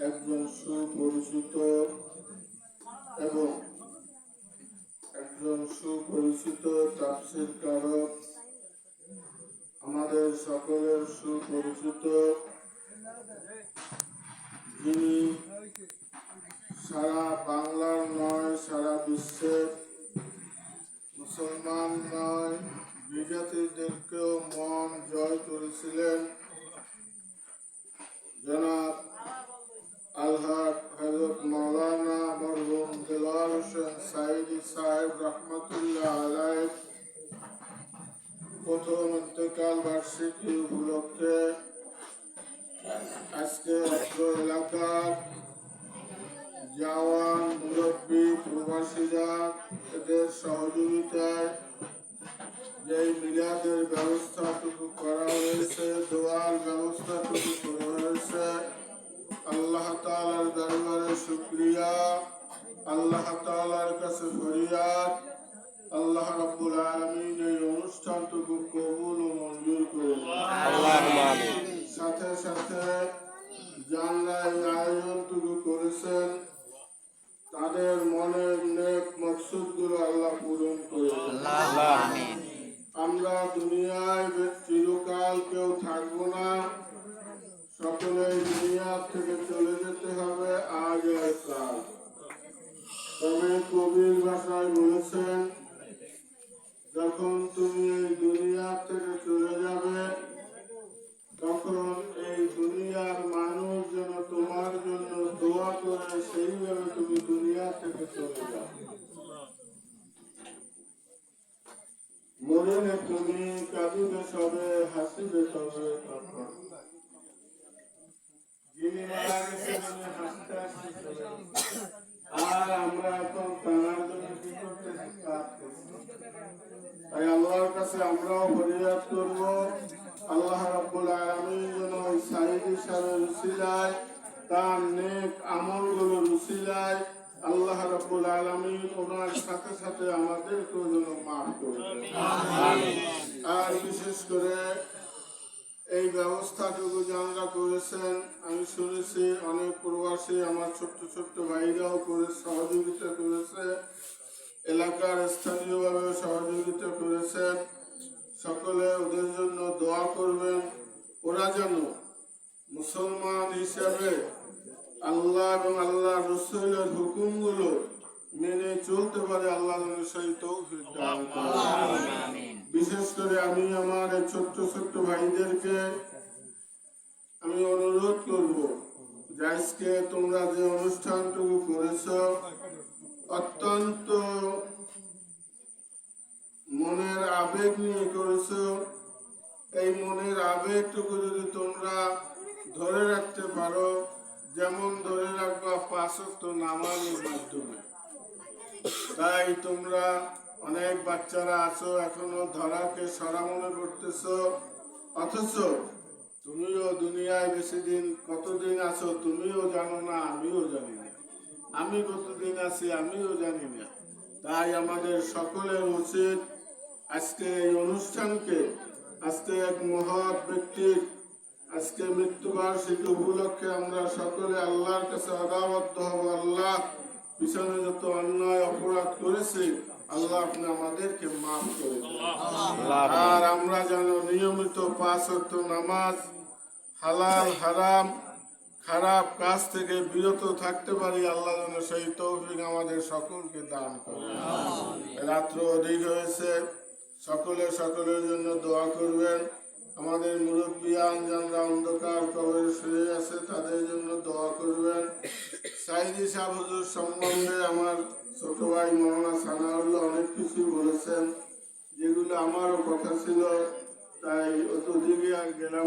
একজন সুপরিচিত এবং একজন সুপরিচিত তাফসির কারক। আমাদের সকলের সুপরিচিত যিনি সারা বাংলার প্রথম ইন্তেকাল বার্ষিকী উপলক্ষে আজকে এলাকার জওয়ান মুরব্বী প্রবাসীরা এদের সহযোগিতায় মিলাদের ব্যবস্থাটুকু করা হয়েছে, দোয়ার ব্যবস্থাটুকু করা হয়েছে, আল্লাহ তাআলার দরবারে শুকরিয়া, আল্লাহ তাআলার কাছে ফরিয়াদ, আল্লাহ রাব্বুল অনুষ্ঠানটুকু কবুল ও মঞ্জুর করুন সাথে সাথে জানলায় এই আয়োজনটুকু করেছেন। তাদের মনের নেক মকসুদগুলো আল্লাহ পূরণ করে করে সেইভাবে তুমি দুনিয়া থেকে চলে যাও মরণে তুমি কাঁদিবে সবে হাসিবে চলে আর আমরা এখন তার তাই আল্লাহর কাছে আমরাও ফরিয়াদ করব আল্লাহ রাব্বুল আলামিন যেন সাইদি সাহেবের উসিলায় তার নেক আমলগুলো উসিলায় আল্লাহ রাব্বুল আলামিন ওনার সাথে সাথে আমাদেরকেও যেন মাফ করে আর বিশেষ করে এই ব্যবস্থাটুকু যারা করেছেন আমি শুনেছি অনেক প্রবাসী আমার ছোট্ট ছোট্ট ভাইরাও করে সহযোগিতা করেছে এলাকার স্থানীয়ভাবে সহযোগিতা করেছেন সকলে ওদের জন্য দোয়া করবেন। ওরা যেন মুসলমান হিসাবে আল্লাহ এবং আল্লাহ রসুলের হুকুমগুলো মেনে চলতে পারে আল্লাহ সেই তৌফিক দান বিশেষ করে আমি আমার ছোট্ট ছোট্ট ভাইদেরকে আমি অনুরোধ করব যে আজকে তোমরা যে অনুষ্ঠানটুকু করেছ অত্যন্ত মনের আবেগ নিয়ে করেছ। এই মনের আবেগটুকু যদি তোমরা ধরে রাখতে পারো যেমন ধরে রাখবা পাঁচত্ব নামাজের মাধ্যমে। তাই তোমরা অনেক বাচ্চারা আছো, এখনও ধরাকে সরা মনে করতেছ। অথচ তুমিও দুনিয়ায় বেশি দিন কতদিন আছো তুমিও জানো না, আমিও জানি না। আমি কতদিন আছি আমিও জানি না। তাই আমাদের সকলের উচিত আজকে এই অনুষ্ঠানকে, আজকে এক মহৎ ব্যক্তির আজকে মৃত্যুবার্ষিকী উপলক্ষে আমরা সকলে আল্লাহর কাছে আদাবদ্ধ হব। আল্লাহ পিছনে যত অন্যায় অপরাধ করেছি আল্লাহ আপনি আমাদেরকে মাফ করে আর আমরা যেন নিয়মিত পাঁচ নামাজ হালাল হারাম খারাপ কাজ থেকে বিরত থাকতে পারি আল্লাহ যেন সেই তৌফিক আমাদের সকলকে দান করে। রাত্র অধিক হয়েছে সকলে সকলের জন্য দোয়া করবেন। আমাদের মুরব্বিয়ান যারা অন্ধকার কবরে শুয়ে আছে, তাদের জন্য দোয়া করবেন। সাইদি সাহ হুজুর সম্বন্ধে আমার ছোট ভাই মৌলানা সানাউল্লাহ অনেক কিছু বলেছেন, যেগুলো আমারও কথা ছিল, তাই অত দিকে আর গেলাম